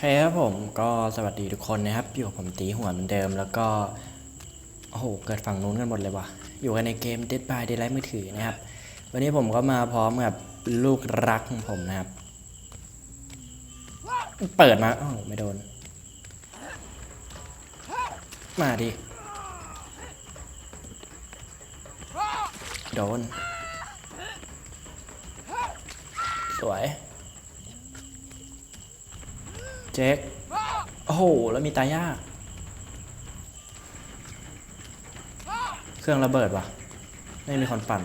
คครับผมก็สวัสดีทุกคนนะครับ อยู่กับผมตีหัวเหมือนเดิมแล้วก็โอ้โหเกิดฝั่งนู้นกันหมดเลยว่ะ อยู่กันในเกม Dead by Daylight มือถือนะครับ วันนี้ผมก็มาพร้อมกับลูกรักของผมนะครับ เปิดมาโอ้โหไม่โดน มาดิ โดน สวย เจ๊กโอ้โห แล้วมีตายากเครื่องระเบิดวะไม่มีคนปั่น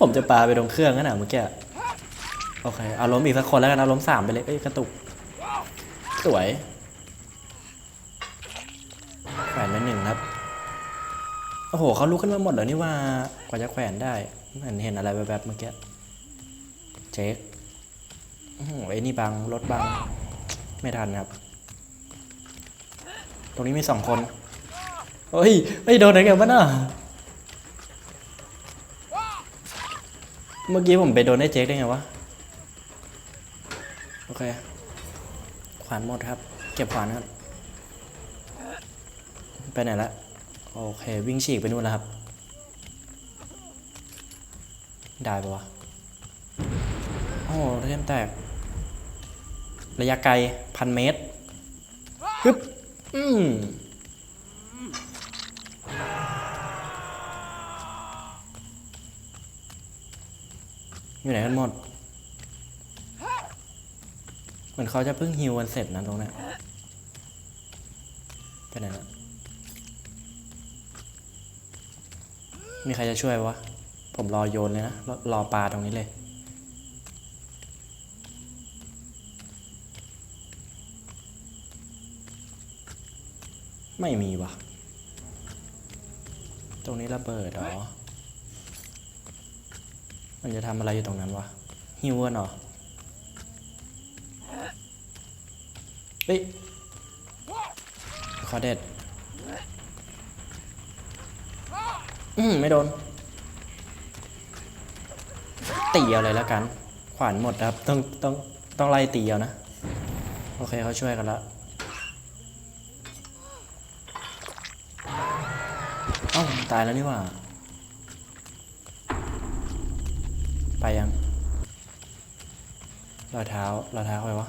ผมจะปาไปตรงเครื่องนั่นน่ะเมื่อกี้โอเคเอาล้มอีกสักคนแล้วกันเอาล้มสามไปเลยเอ้ยกระตุก สวยแขวนไปหนึ่งครับ โอ้โหเขาลุกขึ้นมาหมดแล้วนี่ว่ากว่าจะแขวนได้เหมือนเห็นอะไรแบบๆเมื่อกี้เจ๊กโอ้โห ไอ้นี่บังรถบัง ไม่ทันครับ ตรงนี้มีสองคนเฮ้ยเฮ้ยโดนอะไรกันวะน่ะเมื่อกี้ผมไปโดนไอ้เจ๊กได้ไงวะ โอเค ขวานหมดครับ เก็บขวานครับ ไปไหนละโอเค วิ่งฉีกไปนู่นแล้วครับ ได้ปะวะ โอ้เทียมแตก ระยะไกลพันเมตรฮึบอืมอยู่ไหนกันหมด เหมือนเขาจะเพิ่งฮิวกันเสร็จนะตรงนี้ไปไหนละมีใครจะช่วยวะ ผมรอโยนเลยนะ รอรอปลาตรงนี้เลย ไม่มีวะตรงนี้ระเบิดเหรอ มันจะทำอะไรอยู่ตรงนั้นวะฮิวกันเหรอเฮ้ยขอเด็ด อืมไม่โดน ตีเอาเลยแล้วกัน ขวานหมดครับ ต้องต้องต้องไล่ตีเอานะ โอเคเขาช่วยกันแล้ว ตายแล้วนี่หว่า ไปยังรอยเท้ารอยเท้าใครวะ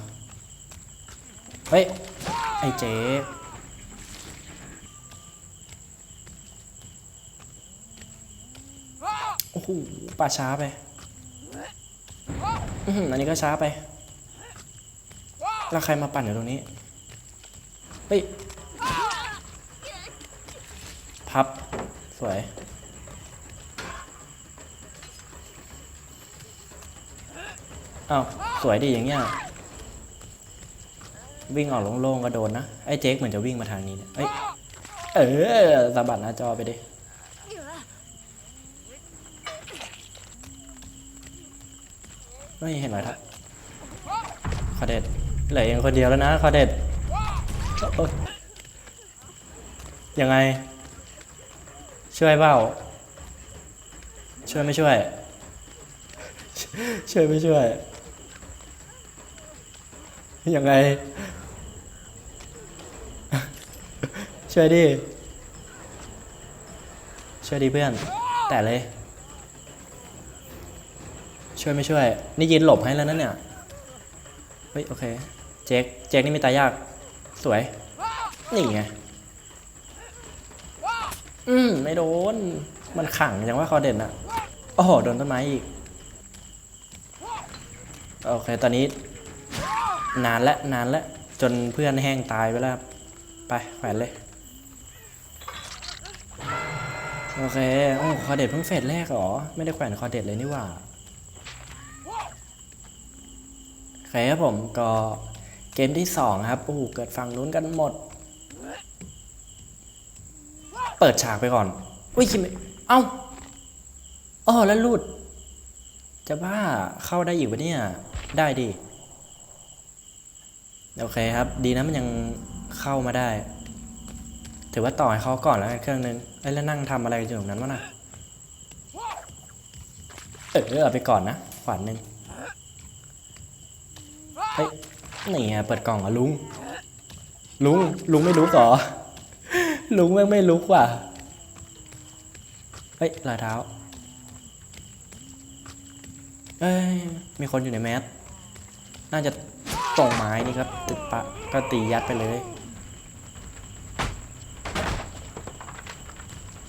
เฮ้ย ไอ้เจ๊โอ้โหป่าช้าไปอันนี้ก็ช้าไป แล้วใครมาปั่นอยู่ตรงนี้ เฮ้ย พับ สวย อ้าว สวยดีอย่างเงี้ย วิ่งออกโล่งๆก็โดนนะ ไอ้เจ๊กเหมือนจะวิ่งมาทางนี้เนี่ยเอ้ย เออสะบัดหน้าจอไปดิไม่เห็นหรอยทักขอเด็ดเหลือเองคนเดียวแล้วนะขอเด็ดยังไง ช่วยเปล่า ช่วยไม่ช่วย ช่วยไม่ช่วย ยังไง ช่วยดิ ช่วยดิเพื่อน แต่เลย ช่วยไม่ช่วย นี่ยืนหลบให้แล้วนั่นเนี่ย เฮ้ย โอเค เจ๊ก เจ๊กนี่ไม่ตายยาก สวย นี่ไง อืมไม่โดน มันขังอย่างว่าคอเด่นอะโอ้โหโดนต้นไม้อีก โอเค ตอนนี้ นานและนานและ จนเพื่อนแห้งตายไปแล้ว ไปแขวนเลย โอเค โอ้คอเด็ดเพิ่งเฟสแรกเหรอ ไม่ได้แขวนคอเด็ดเลยนี่หว่าโอเคครับผมก็เกมที่สองครับโอ้โหเกิดฝั่งนู้นกันหมด เปิดฉากไปก่อนอุ้ยคิดไม่เอ้าอ๋อแล้วหลุดจะบ้าเข้าได้อีกวะเนี่ย ได้ดิ โอเคครับ ดีนะมันยังเข้ามาได้ ถือว่าต่อให้เขาก่อนแล้วกันเครื่องนึงเอ้ยแล้วนั่งทำอะไรอยู่ตรงนั้นวะน่ะเออเอาไปก่อนนะขวานหนึ่งฮ้ยนี่ไงเปิดกล่องเหรอะลุง ลุง ลุงไม่รู้เหรอ ลุงแม่งไม่รู้ว่ะ เฮ้ยรอยเท้า เอ้ย มีคนอยู่ในแมส น่าจะตรงไม้นี่ครับติดปะก็ตียัดไปเลย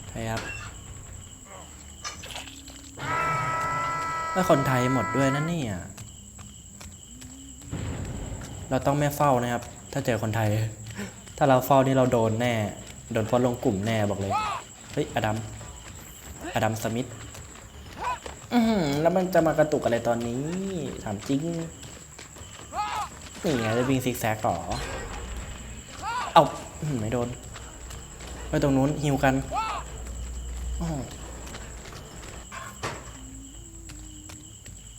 ใช่ครับแล้วคนไทยหมดด้วยนะเนี่ย เราต้องไม่เฝ้านะครับ ถ้าเจอคนไทย ถ้าเราเฝ้านี่เราโดนแน่ โดนพอลงกลุ่มแน่บอกเลย เฮ้ย อดัม อดัมสมิธอืแล้วมันจะมากระตุกอะไรตอนนี้ ถามจริง นี่ไงจะวิ่งซิกแซกต่อเอาอื้อหือไม่โดน ไปตรงนู้นฮิวกันอ้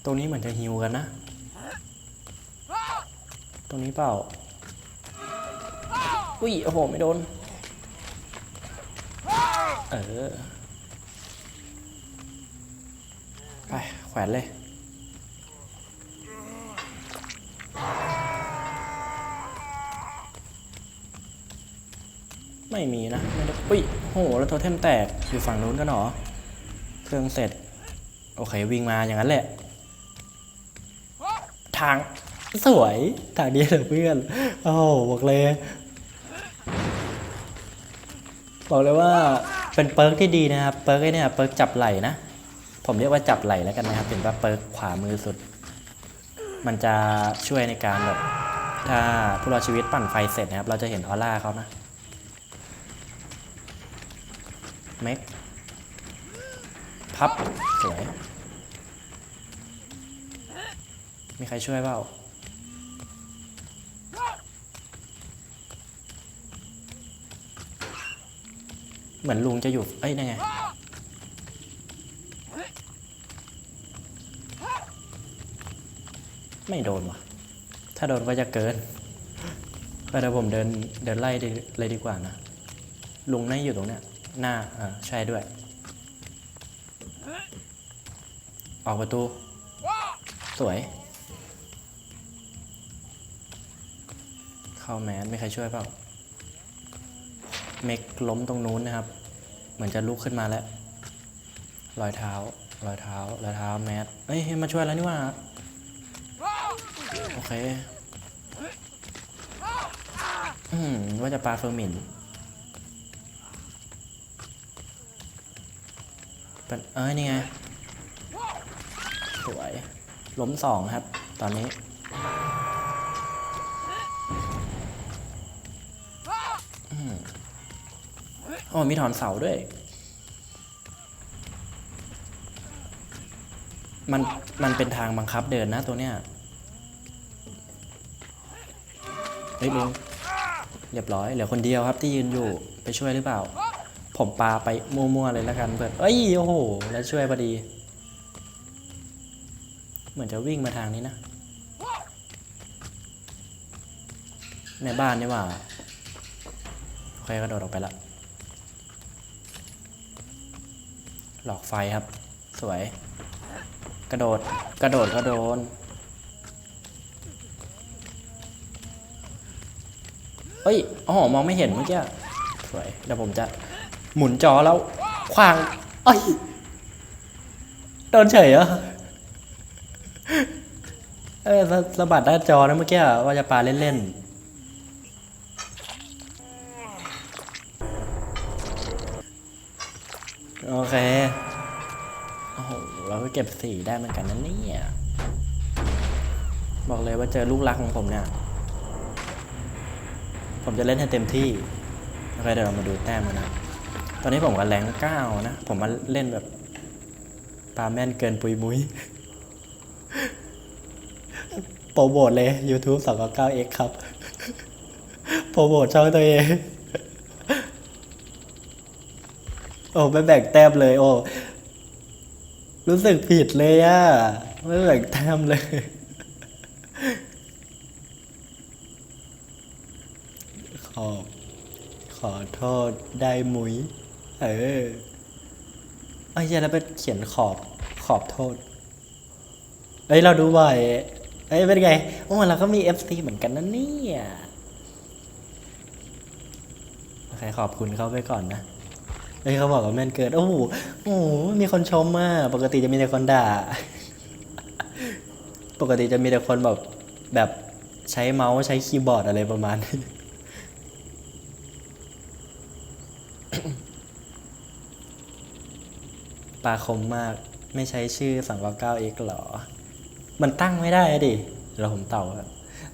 ตรงนี้เหมือนจะฮิวกันนะ ตรงนี้เปล่า อุ้ย โอ้โห ไม่โดน เออ ไปแขวนเลย ไม่มีนะ ไม่ได้อุ้ยโห แล้วโทเทมแตก อยู่ฝั่งนู้นกันหรอ เครื่องเสร็จ โอเค วิ่งมาอย่างนั้นแหละ ทางสวยทางนี้เหรอเพื่อน โอ้โหบอกเลย บอกเลยว่า เป็นเปิร์กที่ดีนะครับ เปิร์กเนี่ยเปิร์กจับไหล่นะ ผมเรียกว่าจับไหล่แล้วกันนะครับเป็นว่าเปิร์กขวามือสุด มันจะช่วยในการแบบถ้าผู้รอดชีวิตปั่นไฟเสร็จนะครับ เราจะเห็นออร่าเขานะเมกพับสวยมีใครช่วยเปล่า เหมือนลุงจะอยู่ เอ้ยนั่นไง ไม่โดนว่ะ ถ้าโดนก็จะเกินก็เดี๋ยวผมเดินเดินไล่เลยดีกว่านะ ลุงน่าอยู่ตรงเนี้ย หน้าอ่าใช่ด้วย ออกประตู สวย เข้าแมสไม่ใครช่วยเปล่า เมกล้มตรงนู้นนะครับ เหมือนจะลุกขึ้นมาแล้วรอยเท้ารอยเท้ารอยเท้าแมสเอ้ยมาช่วยแล้วนี่ว่าโอเคอืมว่าจะปาเฟอร์มินเป็นเอ้ยนี่ไงสวยล้มสองครับ ตอนนี้อืม โอ้มีถอนเสาด้วย มัน มันเป็นทางบังคับเดินนะตัวเนี้ย เฮ้ยลุงเรียบร้อย เหลือคนเดียวครับที่ยืนอยู่ ไปช่วยหรือเปล่า ผมปาไปมั่วๆเลยแล้วกันเพื่อนเอ้ย โอ้โห แล้วช่วยพอดี เหมือนจะวิ่งมาทางนี้นะ ในบ้านนี่ว่า โอเคกระโดดออกไปละ หลอกไฟครับ สวย กระโดด กระโดดก็โดนเฮ้ยอ๋อมองไม่เห็นเมื่อกี้ สวย เดี๋ยวผมจะหมุนจอแล้วขวางเอ้ย โดนเฉยเหรอ เออสะสะบัดหน้าจอนะเมื่อกี้ว่าจะปาเล่นๆ โอ เค โอ้โห เราก็เก็บสีได้เหมือนกันนะเนี่ย บอกเลยว่าเจอลูกรักของผมเนี่ย ผมจะเล่นให้เต็มที่ โอเค เดี๋ยวเรามาดูแต้มกันนะ ตอนนี้ผมกับแรงเก้านะ ผมมาเล่นแบบปาแม่นเกินปุยมุ้ยโปรโมทเลย YouTube 2 9 x ครับ โปรโมทช่องตัวเอง โอ้ไม่แบ่งแต้มเลย โอ้รู้สึกผิดเลยอะไม่แบ่งแต้มเลย ขอบขอโทษได้มุ้ย เออไอ้ยเหี้ยแล้วไปเขียนขอบขอบโทษ เอ้ย เราดูบ่อยเอเอ้ย เป็นไง โอ้เราก็มี FC เหมือนกันนะเนี่ยโอเคขอบคุณเขาไปก่อนนะ เอ้ยเขาบอกว่าแม่นเกินโอ้โหโอ้โหมีคนชมมากปกติจะมีแต่คนด่า ปกติจะมีแต่คนแบบแบบใช้เมาส์ใช้คีย์บอร์ดอะไรประมาณนี้ปลาคมมากไม่ใช้ชื่อ 2 9 9 x หรอ มันตั้งไม่ได้ดิเราผมเต่าอะ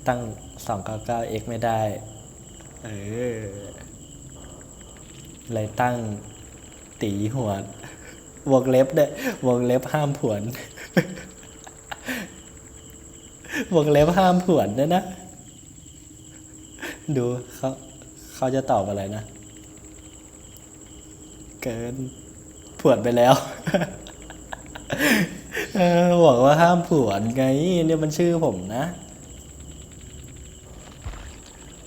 ตั้ง 2 9 9 x ไม่ได้ เออเลยตั้ง ตีหัววงเล็บเด้อวงเล็บห้ามผวนวงเล็บห้ามผวนด้วยนะ ดูเขาเขาจะตอบอะไรนะ เกินผวนไปแล้วบอกว่าห้ามผวนไงเนี่ยมันชื่อผมนะ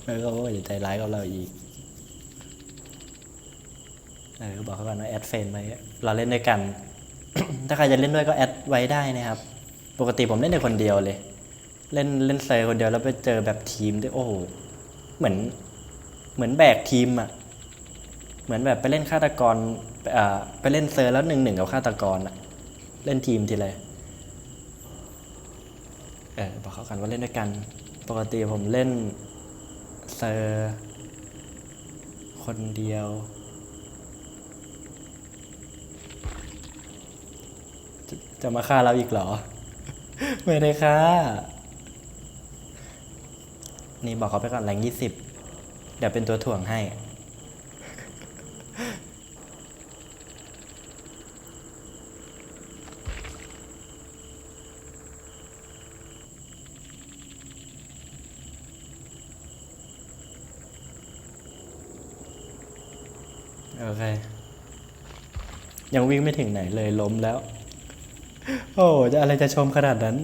แล้วเขาก็ใจร้ายกับเราอีก เออบอกเขาก่อนว่าแอดเฟนไว้เราเล่นด้วยกัน ถ้าใครจะเล่นด้วยก็แอดไว้ได้นะครับ ปกติผมเล่นในคนเดียวเลย เล่นเล่นเซอร์คนเดียวแล้วไปเจอแบบทีมด้วยโอ้โหเหมือนเหมือนแบกทีมอะเหมือนแบบไปเล่นฆาตกรไปเล่นเซอร์แล้วหนึ่งหนึ่งกับฆาตกรอะเล่นทีมทีไรเออบอกเขากันว่าเล่นด้วยกัน ปกติผมเล่นเซอร์คนเดียว จะมาฆ่าเราอีกเหรอ ไม่ได้ฆ่า นี่บอกเขาไปก่อนแรงยี่สิบ เดี๋ยวเป็นตัวถ่วงให้ โอเค ยังวิ่งไม่ถึงไหนเลยล้มแล้ว โอ้จะอะไรจะชมขนาดนั้น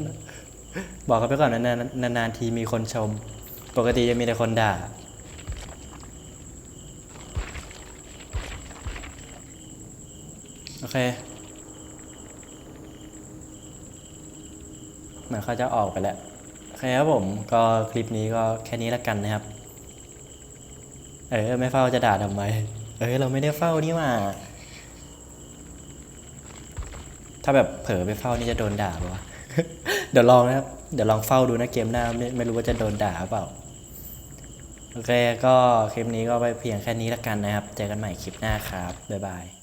บอกเขาไปก่อนนานๆนานๆทีมีคนชม ปกติจะมีแต่คนด่า โอเคเหมือนเขาจะออกไปแล้วโอเคครับผมก็คลิปนี้ก็แค่นี้ละกันนะครับ เออ ไม่เฝ้าจะด่าทำไม เออ เราไม่ได้เฝ้านี่ว่า ถ้าแบบเผลอไปเฝ้านี่จะโดนด่าปะวะ เดี๋ยวลองนะครับ เดี๋ยวลองเฝ้าดูนะเกมหน้าไม่ไม่รู้ว่าจะโดนด่าเปล่า โอเคก็คลิปนี้ก็ไปเพียงแค่นี้ละกันนะครับ เจอกันใหม่คลิปหน้าครับ บ๊ายบาย